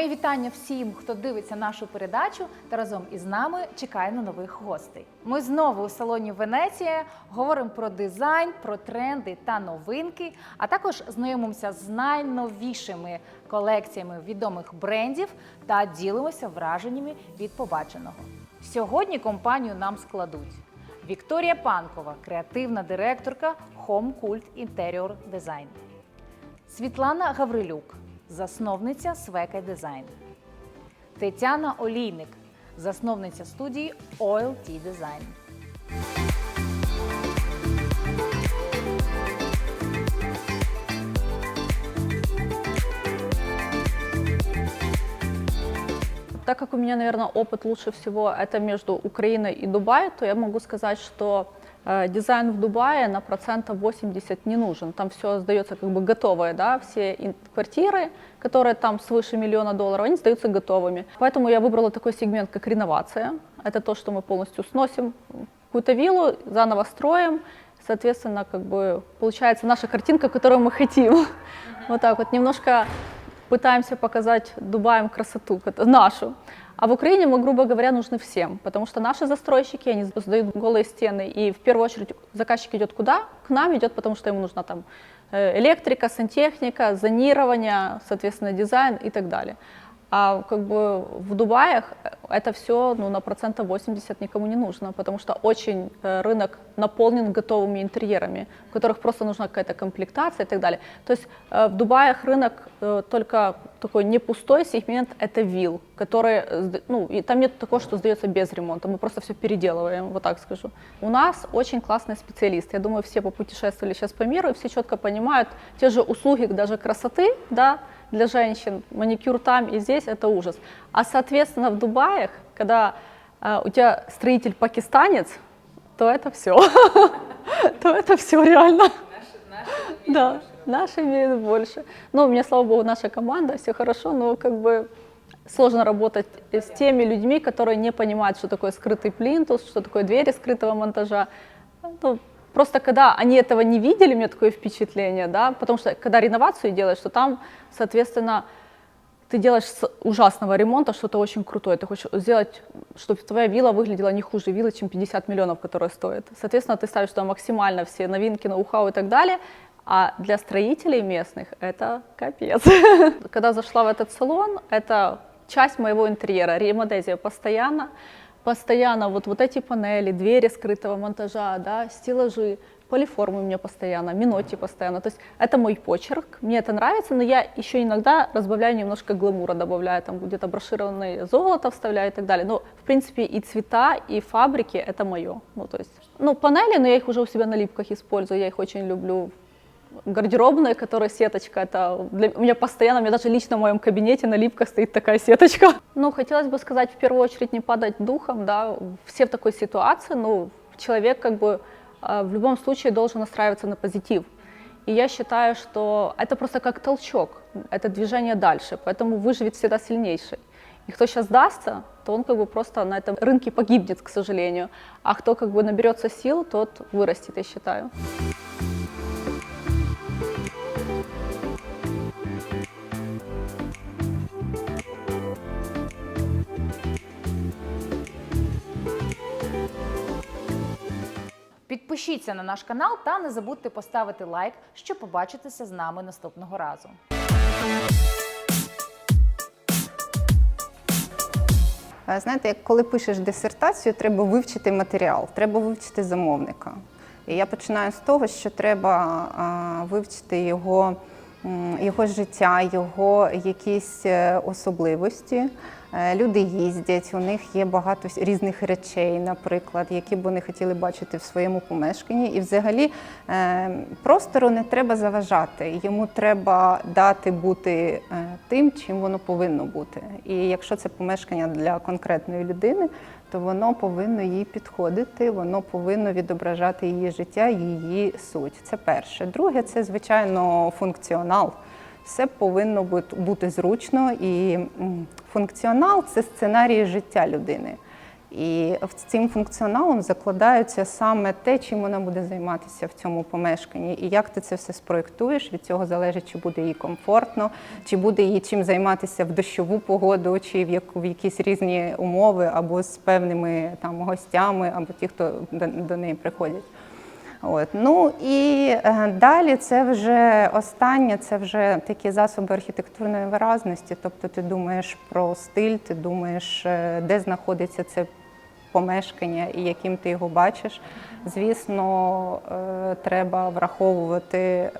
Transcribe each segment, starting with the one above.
вітання всім, хто дивиться нашу передачу та разом із нами чекає на нових гостей. Ми знову у салоні Венеція говоримо про дизайн, про тренди та новинки, а також знайомимося з найновішими колекціями відомих брендів та ділимося враженнями від побаченого. Сьогодні компанію нам складуть Вікторія Панкова, креативна директорка Home Cult Interior Design. Світлана Гаврилюк, засновниця Свека Дизайн. Тетяна Олійник, засновниця студії Oil Tea Design. Так как у меня, наверное, опыт лучше всего это между Украиной и Дубаем, то я могу сказать, что э, дизайн в Дубае на процентов 80 не нужен. Там все сдается как бы готовое, да, все квартиры, которые там свыше миллиона долларов, они сдаются готовыми. Поэтому я выбрала такой сегмент, как реновация. Это то, что мы полностью сносим какую-то виллу, заново строим, соответственно, как бы получается наша картинка, которую мы хотим. Вот так вот, немножко пытаемся показать Дубаем красоту нашу. А в Украине мы, грубо говоря, нужны всем, потому что наши застройщики, они сдают голые стены, и в первую очередь заказчик идет куда? К нам идет, потому что ему нужна там э, электрика, сантехника, зонирование, соответственно, дизайн и так далее. А как бы в Дубаях это все ну, на процентов 80 никому не нужно, потому что очень э, рынок наполнен готовыми интерьерами, в которых просто нужна какая-то комплектация и так далее. То есть э, в Дубаях рынок э, только такой не пустой сегмент, это вилл, которые, э, сда- ну, и там нет такого, что сдается без ремонта, мы просто все переделываем, вот так скажу. У нас очень классные специалисты, я думаю, все попутешествовали сейчас по миру, и все четко понимают, те же услуги даже красоты, да, для женщин, маникюр там и здесь это ужас. А соответственно в Дубаях, когда э, у тебя строитель пакистанец, то это все, то это все реально. Да, наши имеют больше. Но у меня, слава богу, наша команда, все хорошо, но как бы сложно работать с теми людьми, которые не понимают, что такое скрытый плинтус, что такое двери скрытого монтажа. Ну, просто когда они этого не видели, у меня такое впечатление, да, потому что когда реновацию делаешь, то там, соответственно, ты делаешь с ужасного ремонта что-то очень крутое. Ты хочешь сделать, чтобы твоя вилла выглядела не хуже виллы, чем 50 миллионов, которая стоит. Соответственно, ты ставишь туда максимально все новинки, ноу-хау и так далее. А для строителей местных это капец. Когда зашла в этот салон, это часть моего интерьера, ремодезия постоянно. Постоянно вот, вот эти панели, двери скрытого монтажа, да, стеллажи, полиформы у меня постоянно, миноти постоянно. То есть это мой почерк, мне это нравится, но я еще иногда разбавляю немножко гламура, добавляю там где-то брошированное золото вставляю и так далее. Но в принципе и цвета, и фабрики это мое. Ну то есть, ну панели, но я их уже у себя на липках использую, я их очень люблю. Гардеробная, которая сеточка, это для меня постоянно, у меня даже лично в моем кабинете на липках стоит такая сеточка. Ну, хотелось бы сказать, в первую очередь, не падать духом, да, все в такой ситуации, ну, человек как бы э, в любом случае должен настраиваться на позитив. И я считаю, что это просто как толчок, это движение дальше, поэтому выживет всегда сильнейший. И кто сейчас сдастся, то он как бы просто на этом рынке погибнет, к сожалению. А кто как бы наберется сил, тот вырастет, я считаю. Підпишіться на наш канал та не забудьте поставити лайк, щоб побачитися з нами наступного разу. Знаєте, як коли пишеш дисертацію, треба вивчити матеріал, треба вивчити замовника. І я починаю з того, що треба вивчити його, його життя, його якісь е, особливості. Е, Люди їздять, у них є багато різних речей, наприклад, які б вони хотіли бачити в своєму помешканні. І взагалі е, простору не треба заважати. Йому треба дати бути е, тим, чим воно повинно бути. І якщо це помешкання для конкретної людини, то воно повинно їй підходити, воно повинно відображати її життя, її суть. Це перше. Друге, це звичайно функціонал. Все повинно бути- зручно і функціонал це сценарій життя людини. І цим функціоналом закладається саме те, чим вона буде займатися в цьому помешканні. І як ти це все спроєктуєш, від цього залежить, чи буде їй комфортно, чи буде їй чим займатися в дощову погоду, чи в, яку, в якісь різні умови, або з певними там гостями, або ті, хто до, до неї приходять. От. Ну і е, далі це вже останнє, це вже такі засоби архітектурної виразності. Тобто ти думаєш про стиль, ти думаєш, е, де знаходиться це помешкання і яким ти його бачиш. Звісно, е, треба враховувати е,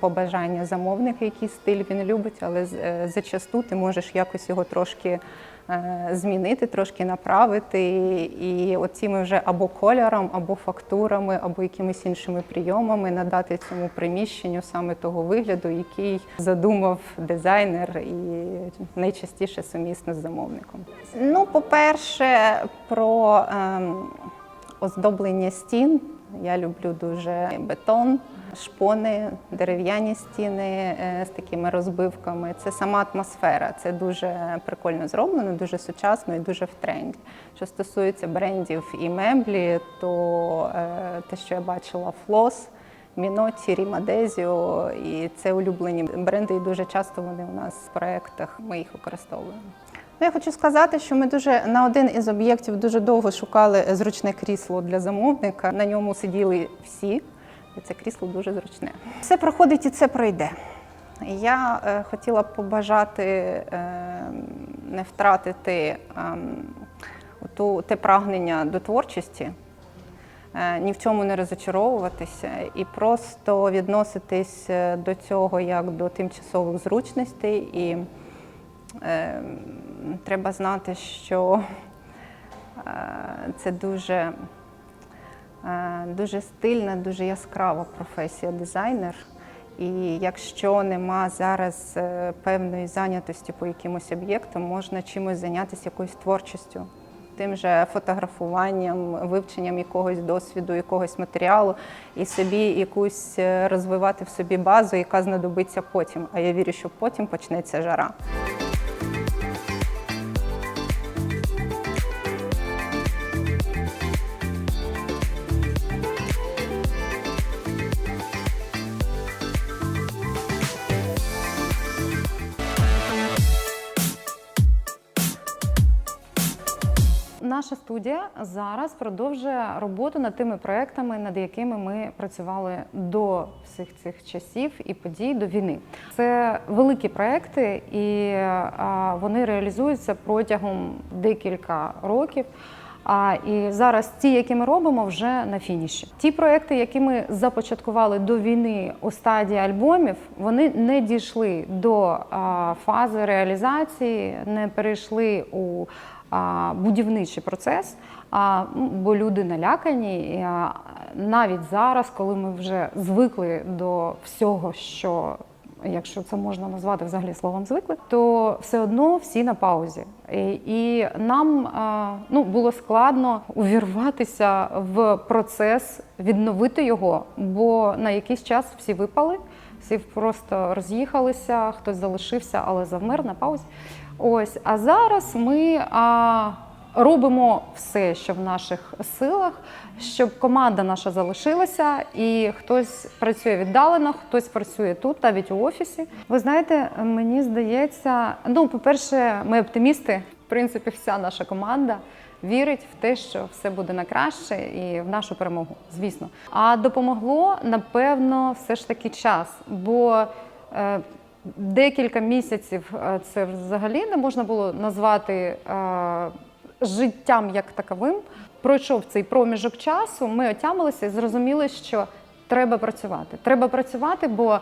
побажання замовника, який стиль він любить, але зачасту ти можеш якось його трошки змінити, трошки направити. І оціми вже або кольором, або фактурами, або якимись іншими прийомами надати цьому приміщенню саме того вигляду, який задумав дизайнер і найчастіше сумісно з замовником. Ну, по-перше, про ем, оздоблення стін. Я люблю дуже бетон, шпони, дерев'яні стіни е, з такими розбивками. Це сама атмосфера. Це дуже прикольно зроблено, дуже сучасно і дуже в тренді. Що стосується брендів і меблі, то е, те, що я бачила, флос. Міноті, Рімадезіо, і це улюблені бренди, і дуже часто вони у нас в проєктах, ми їх використовуємо. Ну, я хочу сказати, що ми дуже на один із об'єктів дуже довго шукали зручне крісло для замовника. На ньому сиділи всі, це крісло дуже зручне. Все проходить і це пройде. Я е, хотіла б побажати е, не втратити е, ту, те прагнення до творчості, е, ні в чому не розочаровуватися і просто відноситись е, до цього як до тимчасових зручностей. І е, треба знати, що е, це дуже, дуже стильна, дуже яскрава професія дизайнер. І якщо нема зараз е, певної зайнятості по якимось об'єктам, можна чимось зайнятися якоюсь творчістю, тим же фотографуванням, вивченням якогось досвіду, якогось матеріалу, і собі якусь е, розвивати в собі базу, яка знадобиться потім. А я вірю, що потім почнеться жара. Наша студія зараз продовжує роботу над тими проектами, над якими ми працювали до всіх цих часів і подій до війни. Це великі проекти, і вони реалізуються протягом декілька років. А і зараз ті, які ми робимо, вже на фініші. Ті проекти, які ми започаткували до війни у стадії альбомів, вони не дійшли до фази реалізації, не перейшли у будівничий процес. Ну, бо люди налякані. Навіть зараз, коли ми вже звикли до всього, що якщо це можна назвати взагалі словом звикли, то все одно всі на паузі. І, нам а, ну, було складно увірватися в процес, відновити його, бо на якийсь час всі випали, всі просто роз'їхалися, хтось залишився, але завмер на паузі. Ось, а зараз ми а, робимо все, що в наших силах, щоб команда наша залишилася, і хтось працює віддалено, хтось працює тут, навіть у офісі. Ви знаєте, мені здається, ну, по-перше, ми оптимісти. В принципі, вся наша команда вірить в те, що все буде на краще і в нашу перемогу, звісно. А допомогло, напевно, все ж таки час. бо е, Декілька місяців е, це взагалі не можна було назвати е, життям як таковим. Пройшов цей проміжок часу, ми отямилися і зрозуміли, що треба працювати. Треба працювати, бо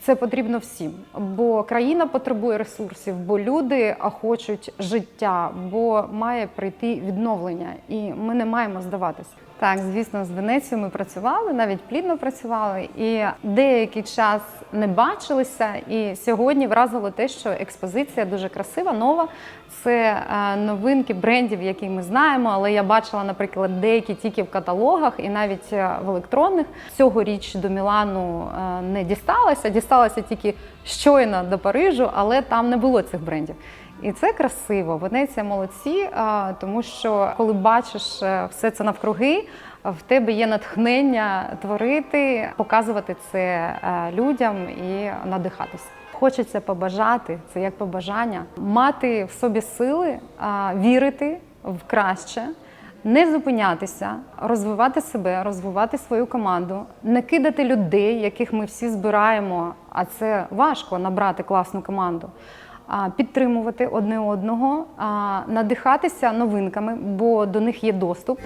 це потрібно всім. Бо країна потребує ресурсів, бо люди хочуть життя, бо має прийти відновлення, і ми не маємо здаватися. Так, звісно, з Венецією ми працювали, навіть плідно працювали, і деякий час не бачилися. І сьогодні вразило те, що експозиція дуже красива, нова. Це е, новинки брендів, які ми знаємо, але я бачила, наприклад, деякі тільки в каталогах і навіть е, в електронних. Цьогоріч до Мілану е, не дісталася, дісталася тільки щойно до Парижу, але там не було цих брендів. І це красиво. Венеція молодці, тому що коли бачиш все це навкруги, в тебе є натхнення творити, показувати це е, людям і надихатися. Хочеться побажати це як побажання, мати в собі сили, вірити в краще. Не зупинятися, розвивати себе, розвивати свою команду, не кидати людей, яких ми всі збираємо, а це важко набрати класну команду. Підтримувати одне одного, надихатися новинками, бо до них є доступ.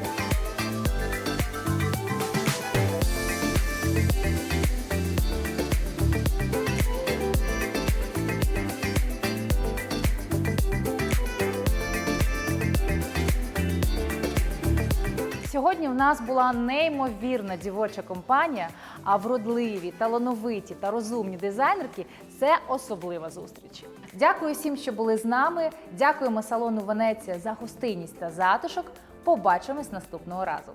Сьогодні в нас була неймовірна дівоча компанія, а вродливі, талановиті та розумні дизайнерки це особлива зустріч. Дякую всім, що були з нами. Дякуємо салону Венеція за гостинність та затишок. Побачимось наступного разу.